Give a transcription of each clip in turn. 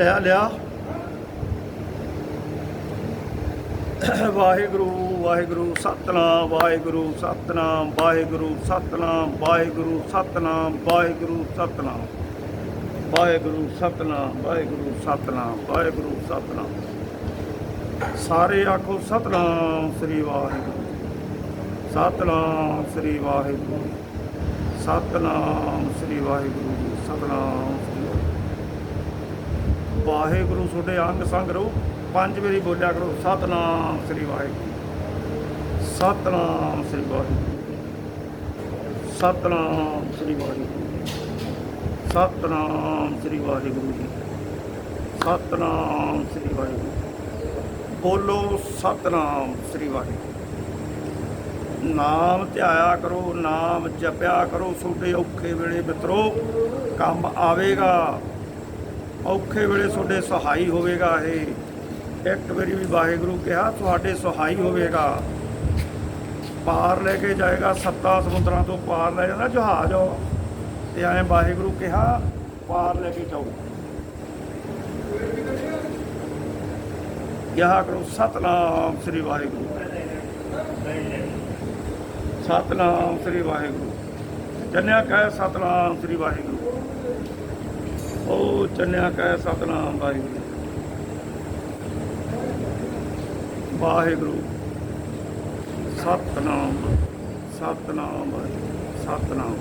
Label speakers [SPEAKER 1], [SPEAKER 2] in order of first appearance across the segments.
[SPEAKER 1] ਲਿਆ ਲਿਆ। ਵਾਹਿਗੁਰੂ ਵਾਹਿਗੁਰੂ, ਸਤਨਾਮ ਵਾਹਿਗੁਰੂ ਸਤਨਾਮ ਵਾਹਿਗੁਰੂ ਸਤਨਾਮ ਵਾਹਿਗੁਰੂ ਸਤਨਾਮ ਵਾਹਿਗੁਰੂ ਸਤਨਾਮ। ਵਾਹਿਗੁਰੂ ਸਤਨਾਮ ਵਾਹਿਗੁਰੂ ਸਤਨਾਮ ਵਾਹਿਗੁਰੂ, ਸਤਨਾਮ। ਸਾਰੇ ਆਖੋ ਸਤਨਾਮ ਸ੍ਰੀ ਵਾਹਿਗੁਰੂ। ਸਤਨਾਮ ਸ੍ਰੀ ਵਾਹਿਗੁਰੂ। ਸਤਨਾਮ ਸ੍ਰੀ ਵਾਹਿਗੁਰੂ ਸਤਨਾਮ ਵਾਹਿਗੁਰੂ ਤੁਹਾਡੇ ਅੰਗ ਸੰਗ ਰਹੋ। ਪੰਜ ਵਾਰੀ ਬੋਲਿਆ ਕਰੋ, ਸਤਨਾਮ ਸ੍ਰੀ ਵਾਹਿਗੁਰੂ। ਸਤਨਾਮ ਸ੍ਰੀ ਵਾਹਿਗੁਰੂ। ਸਤਨਾਮ ਸ੍ਰੀ ਵਾਹਿਗੁਰੂ ਸਤਨਾਮ ਸ੍ਰੀ ਵਾਹਿਗੁਰੂ ਜੀ ਸਤਨਾਮ ਸ੍ਰੀ ਵਾਹਿਗੁਰੂ ਬੋਲੋ ਸਤਨਾਮ ਸ੍ਰੀ ਵਾਹਿਗੁਰੂ ਨਾਮ ਧਿਆਇਆ ਕਰੋ, ਨਾਮ ਜਪਿਆ ਕਰੋ, ਤੁਹਾਡੇ ਔਖੇ ਵੇਲੇ ਮਿੱਤਰੋ। ਕੰਮ ਆਵੇਗਾ। ਔਖੇ ਵੇਲੇ ਤੁਹਾਡੇ ਸਹਾਈ ਹੋਵੇਗਾ ਇਹ। ਇੱਕ ਵਾਰੀ ਵੀ ਵਾਹਿਗੁਰੂ ਕਿਹਾ, ਤੁਹਾਡੇ ਸਹਾਈ ਹੋਵੇਗਾ। ਪਾਰ ਲੈ ਕੇ ਜਾਏਗਾ, ਸੱਤਾ ਸਮੁੰਦਰਾਂ ਤੋਂ ਪਾਰ ਲੈ ਜਾਂਦਾ, ਜਹਾਜ਼ ਉਹ ਤੇ ਐਂ ਵਾਹਿਗੁਰੂ ਕਿਹਾ, ਪਾਰ ਲੈ ਕੇ ਜਾਓ। ਕਿਹਾ ਕਰੋ, ਸਤਨਾਮ ਸ੍ਰੀ ਵਾਹਿਗੁਰੂ। ਸਤਨਾਮ ਸ੍ਰੀ ਵਾਹਿਗੁਰੂ। ਜੰਨਿਆ ਕਹਿ, ਸਤਨਾਮ ਸ੍ਰੀ ਵਾਹਿਗੁਰੂ। ਉਹ ਚੰਨਿਆ ਕਹਿ ਸਤਨਾਮ ਵਾਹਿਗੁਰੂ ਵਾਹਿਗੁਰੂ। ਸਤਨਾਮ ਸਤਨਾਮ ਸਤਨਾਮ।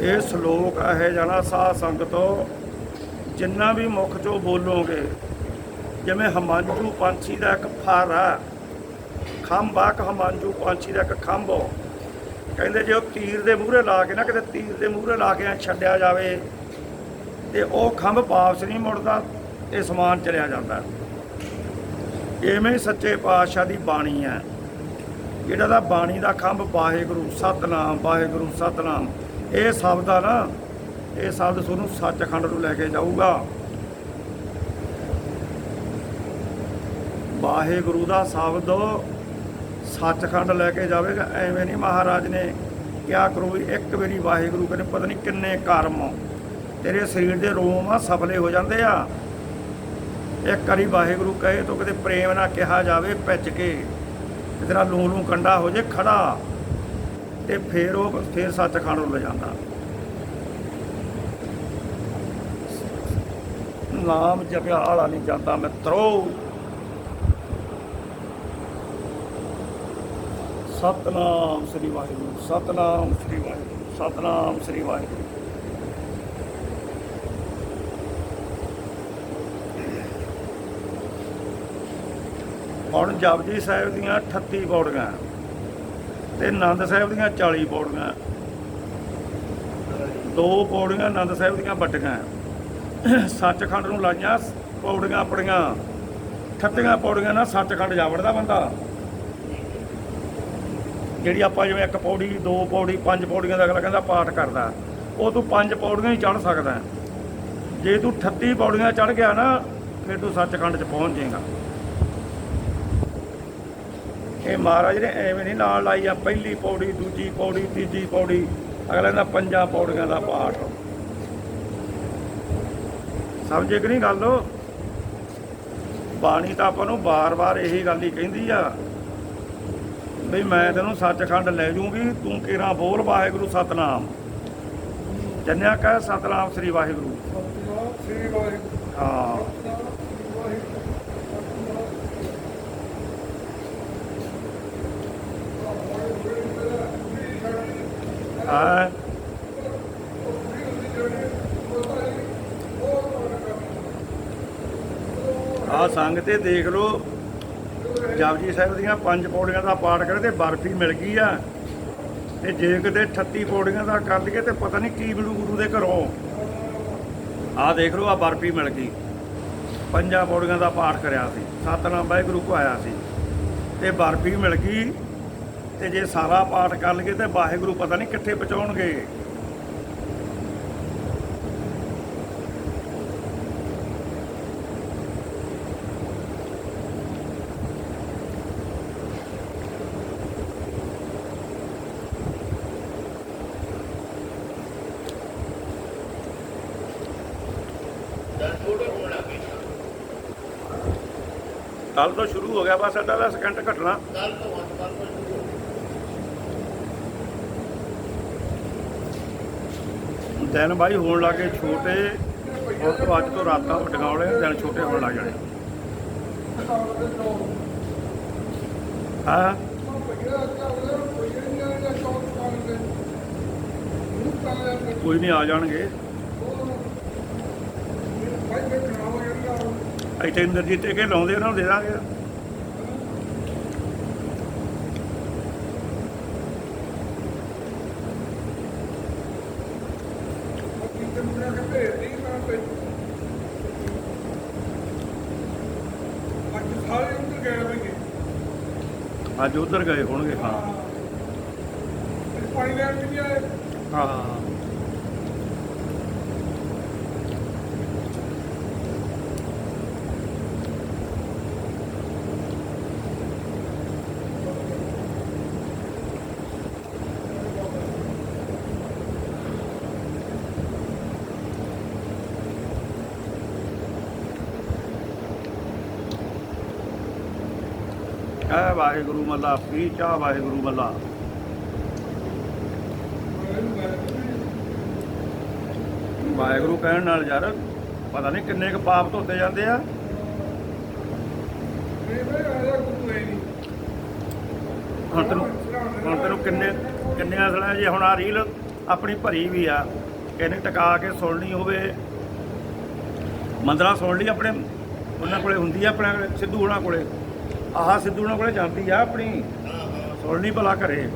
[SPEAKER 1] ਇਹ ਸ਼ਲੋਕ ਇਹ ਜਣਾ ਸਾਧ ਸੰਗਤੋ ਜਿੰਨਾ ਵੀ ਮੁਖ ਚੋਂ ਬੋਲੋਗੇ, ਜਿਵੇਂ ਹਮਾਂਜੂ ਪੰਛੀ ਦਾ ਇੱਕ ਫਰ ਆ ਖੰਭ ਆ ਕਿ ਹਮਾਂਜੂ ਪੰਛੀ ਦਾ ਇੱਕ ਖੰਭ। ਕਹਿੰਦੇ ਜੇ ਉਹ ਤੀਰ ਦੇ ਮੂਹਰੇ ਲਾ ਕੇ ਨਾ ਕਿਤੇ ਤੀਰ ਦੇ ਮੂਹਰੇ ਲਾ ਕੇ ਛੱਡਿਆ ਜਾਵੇ ਤੇ ਉਹ ਖੰਭ ਵਾਪਸ ਨਹੀਂ ਮੁੜਦਾ ਇਹ ਸਮਾਨ ਚਲਿਆ ਜਾਂਦਾ। ਐਵੇਂ ਸੱਚੇ ਪਾਤਸ਼ਾਹ ਦੀ ਬਾਣੀ ਹੈ। ਜਿਹੜਾ ਦਾ ਬਾਣੀ ਦਾ ਖੰਭ ਵਾਹਿਗੁਰੂ, ਸਤਨਾਮ ਵਾਹਿਗੁਰੂ, ਸਤਨਾਮ, ਇਹ ਸ਼ਬਦ ਆ ਨਾ, ਇਹ ਸ਼ਬਦ ਤੁਹਾਨੂੰ ਸੱਚਖੰਡ ਨੂੰ ਲੈ ਕੇ ਜਾਊਗਾ। ਵਾਹਿਗੁਰੂ ਦਾ ਸ਼ਬਦ ਸੱਚਖੰਡ ਲੈ ਕੇ ਜਾਵੇਗਾ। ਐਵੇਂ ਨਹੀਂ ਮਹਾਰਾਜ ਨੇ ਕਿਆ ਕਰੋ ਵੀ ਇੱਕ ਵਾਰੀ ਵਾਹਿਗੁਰੂ ਕਹਿੰਦੇ, ਪਤਾ ਨਹੀਂ ਕਿੰਨੇ ਕਰਮ ਤੇਰੇ ਸਰੀਰ ਦੇ ਰੋਮ ਆ, ਸਫਲੇ ਹੋ ਜਾਂਦੇ ਆ। ਇੱਕ ਵਾਰੀ ਵਾਹਿਗੁਰੂ ਕਹੇ, ਤਾਂ ਕਿਤੇ ਪ੍ਰੇਮ ਨਾਲ ਕਿਹਾ ਜਾਵੇ, ਭਿੱਜ ਕੇ। ਤੇਰਾ ਲੂ ਲੂ ਕੰਡਾ ਹੋ ਜੇ ਖੜਾ, ਤੇ ਫੇਰ ਉਹ ਫੇਰ ਸੱਚਖੰਡ ਨੂੰ ਲੈ ਜਾਂਦਾ। ਨਾਮ ਜਪਿਆ ਆਲਾ ਨਹੀਂ ਜਾਂਦਾ ਮਿੱਤਰੋ। ਸਤਨਾਮ ਸ੍ਰੀ ਵਾਹਿਗੁਰੂ, ਸਤਨਾਮ ਸ੍ਰੀ ਵਾਹਿਗੁਰੂ, ਸਤਨਾਮ ਸ੍ਰੀ ਵਾਹਿਗੁਰੂ। ਹੁਣ ਜਪਜੀ ਸਾਹਿਬ ਦੀਆਂ 38 ਪੌੜੀਆਂ ਤੇ ਆਨੰਦ ਸਾਹਿਬ ਦੀਆਂ 40 ਪੌੜੀਆਂ ਦੋ ਪੌੜੀਆਂ ਆਨੰਦ ਸਾਹਿਬ ਦੀਆਂ ਵੱਟੀਆਂ ਸੱਚਖੰਡ ਨੂੰ ਲਾਈਆਂ ਪੌੜੀਆਂ ਆਪਣੀਆਂ 38 ਪੌੜੀਆਂ ਨਾਲ ਸੱਚਖੰਡ ਜਾ ਵੜਦਾ ਬੰਦਾ। ਜਿਹੜੀ ਆਪਾਂ ਜਿਵੇਂ ਇੱਕ ਪੌੜੀ, ਦੋ ਪੌੜੀ, ਪੰਜ ਪੌੜੀਆਂ ਦਾ ਅਗਲਾ ਕਹਿੰਦਾ ਪਾਠ ਕਰਦਾ। ਉਹ ਤੂੰ ਪੰਜ ਪੌੜੀਆਂ ਹੀ ਚੜ ਸਕਦਾ। ਜੇ ਤੂੰ 38 ਪੌੜੀਆਂ ਚੜ ਗਿਆ ਨਾ, ਫਿਰ ਤੂੰ ਸੱਚਖੰਡ 'ਚ ਪਹੁੰਚ ਜਾਏਗਾ। ਇਹ ਮਹਾਰਾਜ ਨੇ ਐਵੇਂ ਨਹੀਂ ਨਾਲ ਲਾਈ ਆ ਪਹਿਲੀ ਪੌੜੀ ਦੂਜੀ ਪੌੜੀ ਤੀਜੀ ਪੌੜੀ ਅਗਲੇ ਦਾ ਪੰਜਾਂ ਪੌੜੀਆਂ ਦਾ ਪਾਠ। ਸਮਝੇ ਕਿ ਨਹੀਂ ਗੱਲ? ਬਾਣੀ ਤਾਂ ਆਪਾਂ ਨੂੰ ਬਾਰ-ਬਾਰ ਇਹੀ ਗੱਲ ਹੀ ਕਹਿੰਦੀ ਆ ਵੀ ਮੈਂ ਤੈਨੂੰ ਸੱਚਖੰਡ ਲੈ ਜੂੰਗੀ ਤੂੰ ਕਿਹੜਾ ਬੋਲ ਵਾਹਿਗੁਰੂ ਸਤਨਾਮ। ਜੰਨਿਆ ਕਹਿ ਸਤਨਾਮ ਸ੍ਰੀ ਵਾਹਿਗੁਰੂ।
[SPEAKER 2] ਸਤਿਨਾਮ ਸ੍ਰੀ ਵਾਹਿਗੁਰੂ।
[SPEAKER 1] ਹਾਂ। ਹਾਂ ਆ ਸੰਗ ਤੇ ਦੇਖ ਲਓ। ਜਪਜੀ ਸਾਹਿਬ ਦੀਆਂ ਪੰਜ ਪੌੜੀਆਂ ਦਾ ਪਾਠ ਕਰੇ ਤੇ ਬਰਫੀ ਮਿਲ ਗਈ ਆ। ਤੇ ਜੇ ਕਿਤੇ 38 ਪੌੜੀਆਂ ਦਾ ਕਰ ਲਈਏ ਤੇ ਪਤਾ ਨਹੀਂ ਕੀ ਮਿਲੂ ਗੁਰੂ ਦੇ ਘਰੋਂ। ਆ ਦੇਖ ਲਓ, ਆ ਬਰਫੀ ਮਿਲ ਗਈ। ਪੰਜਾਂ ਪੌੜੀਆਂ ਦਾ ਪਾਠ ਕਰਿਆ ਸੀ। ਸਤਨਾਮ ਵਾਹਿਗੁਰੂ ਕੋ ਆਇਆ ਸੀ। ਤੇ ਬਰਫੀ ਮਿਲ ਗਈ। ਤੇ ਜੇ ਸਾਰਾ ਪਾਠ ਕਰ ਲਈਏ ਤੇ ਵਾਹਿਗੁਰੂ ਪਤਾ ਨਹੀਂ ਕਿੱਥੇ ਪਹੁੰਚਾਉਣਗੇ। ਕੱਲ ਤੋਂ ਸ਼ੁਰੂ ਹੋ ਗਿਆ ਬਸ ਅੱਧਾ ਦਾ ਸਕਿੰਟ ਘਟਣਾ।
[SPEAKER 3] ਕੱਲ ਤੋਂ ਅੱਜ ਕੱਲ ਤੋਂ ਸ਼ੁਰੂ ਹੋ ਗਿਆ।
[SPEAKER 1] ਦਿਨ ਬਾਈ ਹੋਣ ਲੱਗੇ ਛੋਟੇ ਹੁਣ ਤੋਂ ਅੱਜ ਤੋਂ ਰਾਤਾਂ ਵੱਡੀਆਂ ਦਿਨ ਛੋਟੇ ਹੋਣ ਲੱਗ ਜਾਣੇ। ਹਾਂ ਕੋਈ ਨਹੀਂ ਆ ਜਾਣਗੇ। ਇੱਥੇ ਇੰਦਰਜੀਤ ਕੇ ਲਾਉਂਦੇ ਉਹਨਾਂ ਨੂੰ ਦੇ ਦਾਂਗੇ
[SPEAKER 2] ਸਾਰੇ ਉੱਧਰ ਗਏ ਹੋਣਗੇ
[SPEAKER 1] ਅੱਜ ਉਧਰ ਗਏ ਹੋਣਗੇ ਹਾਂ।
[SPEAKER 2] ਪਾਣੀ ਲੈਣ ਵੀ ਆਏ?
[SPEAKER 1] ਹਾਂ। ਐ ਵਾਹਿਗੁਰੂ ਮੱਲਾ ਪੀ ਚਾਹ, ਵਾਹਿਗੁਰੂ ਮੱਲਾ। ਵਾਹਿਗੁਰੂ ਕਹਿਣ ਨਾਲ ਯਾਰ, ਪਤਾ ਨਹੀਂ ਕਿੰਨੇ ਕੁ ਪਾਪ ਧੋਤੇ ਜਾਂਦੇ ਆ। ਹੁਣ ਤੈਨੂੰ ਹੁਣ ਤੈਨੂੰ ਕਿੰਨੇ ਕਿੰਨੇ ਅਸਲਾਂ ਜੇ ਹੁਣ ਆ ਰੀਲ ਆਪਣੀ ਭਰੀ ਵੀ ਆ ਕਿਨੇ ਟਕਾ ਕੇ ਸੁਣਨੀ ਹੋਵੇ। ਮੰਦਰਾ ਸੁਣ ਲਈ ਆਪਣੇ, ਉਹਨਾਂ ਕੋਲੇ ਹੁੰਦੀ ਆ ਆਪਣੇ ਸਿੱਧੂ ਉਹਨਾਂ ਕੋਲੇ। ਆਹ ਸਿੱਧੂ ਉਹਨਾਂ ਕੋਲੇ ਜਾਂਦੀ ਆ ਆਪਣੀ।
[SPEAKER 3] ਹਾਂ ਹਾਂ
[SPEAKER 1] ਭਲਾ ਘਰੇ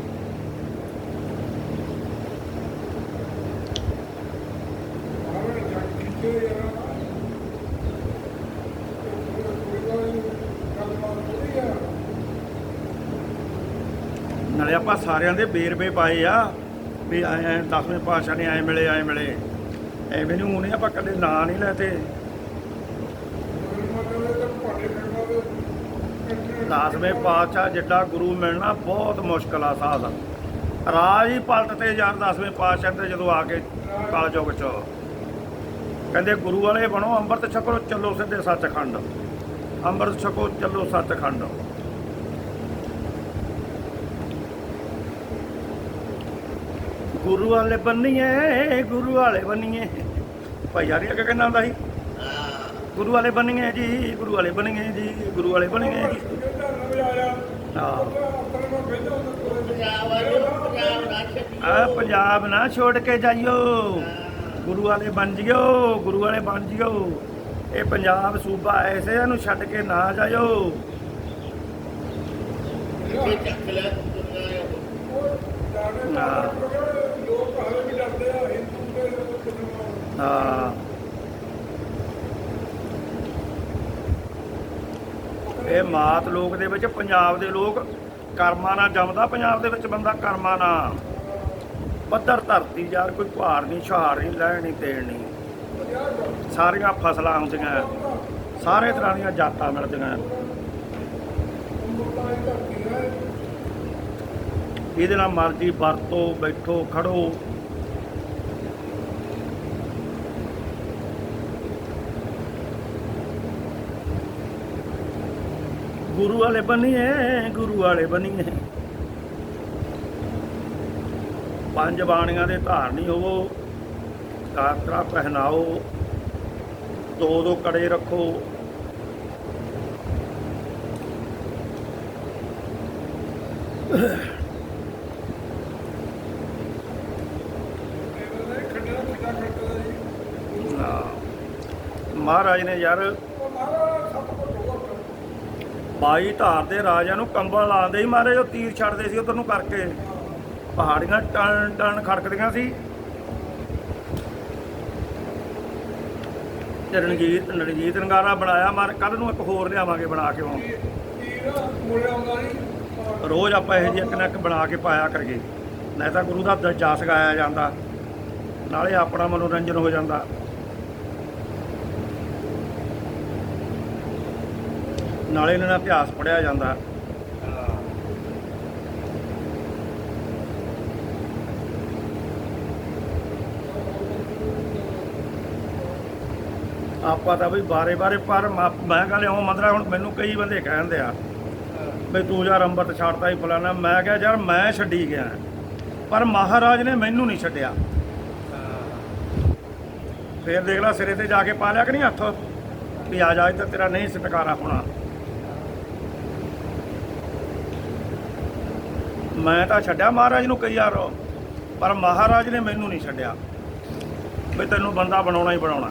[SPEAKER 1] ਨਾਲੇ ਆਪਾਂ ਸਾਰਿਆਂ ਦੇ ਬੇਰਵੇ ਪਾਏ ਆ, ਵੀ ਐ ਦਸਵੇਂ ਪਾਤਸ਼ਾਹ ਨੇ ਐ ਮਿਲੇ ਐ ਮਿਲੇ। ਐਵੇਂ ਨਹੀਂ ਹੋਣੇ ਆਪਾਂ ਕਦੇ ਨਾਂ ਨਹੀਂ ਲੈਤੇ। ਦਸਵੇਂ ਪਾਤਸ਼ਾਹ ਜਿੱਡਾ ਗੁਰੂ ਮਿਲਣਾ ਬਹੁਤ ਮੁਸ਼ਕਲ ਆ ਸਾਧ। ਰਾਜ ਹੀ ਪਲਟ ਤੇ ਯਾਰ ਦਸਵੇਂ ਪਾਤਸ਼ਾਹ ਤੇ ਜਦੋਂ ਆ ਕੇ ਕਾਲਜੋਗ ਚ ਕਹਿੰਦੇ ਗੁਰੂ ਵਾਲੇ ਬਣੋ, ਅੰਮ੍ਰਿਤ ਛਕੋ, ਚੱਲੋ ਸਿੱਧੇ ਸੱਚਖੰਡ। ਅੰਮ੍ਰਿਤ ਛਕੋ, ਚੱਲੋ ਸੱਚਖੰਡ। ਗੁਰੂ ਵਾਲੇ ਬੰਨੀਏ, ਗੁਰੂ ਵਾਲੇ ਬੰਨੀਏ। ਭਾਈ ਯਾਰ ਇਹ ਅੱਗੇ ਕਹਿੰਦਾ ਹੁੰਦਾ ਸੀ? ਗੁਰੂ ਵਾਲੇ ਬਣੀਏ ਜੀ, ਗੁਰੂ ਵਾਲੇ ਬਣੀਏ ਜੀ, ਗੁਰੂ ਵਾਲੇ ਬਣੀਏ ਜੀ। ਆ ਪੰਜਾਬ ਨਾ ਛੋੜ ਕੇ ਜਾਈਓ। ਗੁਰੂ ਵਾਲੇ ਬਣ ਜਿਓ, ਗੁਰੂ ਵਾਲੇ ਬਣ ਜਿਓ। ਇਹ ਪੰਜਾਬ ਸੂਬਾ ਐਸੇ ਨੂੰ ਛੱਡ ਕੇ ਨਾ ਜਾਇਓ।
[SPEAKER 3] ਇਹ ਚੱਕ ਲਿਆ ਦੁਨੀਆ
[SPEAKER 2] ਲੋਕ ਹਾਲੇ ਵੀ ਡਰਦੇ ਆ ਹਿੰਦੂ ਦੇ ਮੁਸਲਮਾਨ
[SPEAKER 1] ਹਾਂ ਇਹ ਮਾਤ ਲੋਕ ਦੇ ਵਿੱਚ, ਪੰਜਾਬ ਦੇ ਲੋਕ ਕਰਮਾਂ ਨਾਲ ਜੰਮਦਾ, ਪੰਜਾਬ ਦੇ ਵਿੱਚ ਬੰਦਾ ਕਰਮਾਂ ਨਾਲ। ਪੱਧਰ ਧਰਤੀ ਯਾਰ, ਕੋਈ ਭਾਰ ਨਹੀਂ ਛਾਰ ਨਹੀਂ, ਲੈਣ ਨਹੀਂ, ਦੇਣ ਨਹੀਂ। ਸਾਰੀਆਂ ਫਸਲਾਂ ਹੁੰਦੀਆਂ, ਸਾਰੇ ਤਰ੍ਹਾਂ ਦੀਆਂ ਜਾਤਾਂ ਮਿਲਦੀਆਂ। ਇਹਦੇ ਨਾਲ ਮਰਜ਼ੀ ਵਰਤੋ, ਬੈਠੋ, ਖੜੋ। ਗੁਰੂ ਵਾਲੇ ਬਣੀਏ, ਗੁਰੂ ਵਾਲੇ ਬਣੀਏ। ਪੰਜ ਬਾਣੀਆਂ ਦੇ ਧਾਰਨੀ ਹੋਵੋ, ਕਾਤਰਾ ਪਹਿਨਾਓ, ਦੋ ਦੋ ਕੜੇ ਰੱਖੋ। ਮਹਾਰਾਜ ਨੇ ਯਾਰ
[SPEAKER 2] ਉਹ ਮਹਾਰਾਜ ਸਭ ਕੁਝ ਹੋਗਾ
[SPEAKER 1] ਬਾਈ ਧਾਰ ਦੇ ਰਾਜਿਆਂ ਨੂੰ ਕੰਬਲ ਲਾਉਂਦੇ ਹੀ ਮਾਰੇ ਜੋ ਤੀਰ ਛੱਡਦੇ ਸੀ ਉਧਰ ਨੂੰ ਕਰਕੇ। ਪਹਾੜੀਆਂ ਟਣ ਟਣ ਖੜਕਦੀਆਂ ਸੀ। ਤੇ ਰਣਜੀਤ ਰਣਜੀਤ ਰੰਗਾਰਾ ਬਣਾਇਆ ਮਾਰ ਕੱਲ ਨੂੰ ਇੱਕ ਹੋਰ ਲਿਆਵਾਂਗੇ ਬਣਾ ਕੇ ਹੁਣ। ਰੋਜ਼ ਆਪਾਂ ਇਹ ਜਿਹੀ ਇੱਕ ਨਾ ਇੱਕ ਬਣਾ ਕੇ ਪਾਇਆ ਕਰੀਏ। ਨਹੀਂ ਤਾਂ ਗੁਰੂ ਦਾ ਦ- ਜਸ ਗਾਇਆ ਜਾਂਦਾ। ਨਾਲੇ ਆਪਣਾ ਮਨੋਰੰਜਨ ਹੋ ਜਾਂਦਾ। ਨਾਲੇ ਇਹਨਾਂ ਦਾ ਇਤਿਹਾਸ ਪੜਿਆ ਜਾਂਦਾ। ਆਪਾਂ ਤਾਂ ਬਈ ਬਾਰੇ-ਬਾਰੇ ਪਰ ਮੈਂ ਕਹਿੰਦਾ ਲਿਆ ਮੰਦਰਾ, ਹੁਣ ਮੈਨੂੰ ਕਈ ਬੰਦੇ ਕਹਿੰਦੇ ਆ, ਬਈ ਤੂੰ ਯਾਰ ਅੰਮ੍ਰਿਤ ਛੱਡਤਾ ਹੀ ਫਲਾਣਾ। ਮੈਂ ਕਿਹਾ ਯਾਰ ਮੈਂ ਛੱਡੀ ਗਿਆ। ਪਰ ਮਹਾਰਾਜ ਨੇ ਮੈਨੂੰ ਨਹੀਂ ਛੱਡਿਆ। ਫੇਰ ਦੇਖ ਲੈ ਸਿਰੇ ਤੇ ਜਾ ਕੇ ਪਾ ਲਿਆ ਕਿ ਨਹੀਂ ਹੱਥ? ਵੀ ਆ ਜਾ, ਇੱਧਰ ਤੇਰਾ ਨਹੀਂ ਸਤਿਕਾਰਾ ਹੋਣਾ। ਮੈਂ ਤਾਂ ਛੱਡਿਆ ਮਹਾਰਾਜ ਨੂੰ ਕਈ ਵਾਰ, ਪਰ ਮਹਾਰਾਜ ਨੇ ਮੈਨੂੰ ਨਹੀਂ ਛੱਡਿਆ। ਵੀ ਤੈਨੂੰ ਬੰਦਾ ਬਣਾਉਣਾ ਹੀ ਬਣਾਉਣਾ।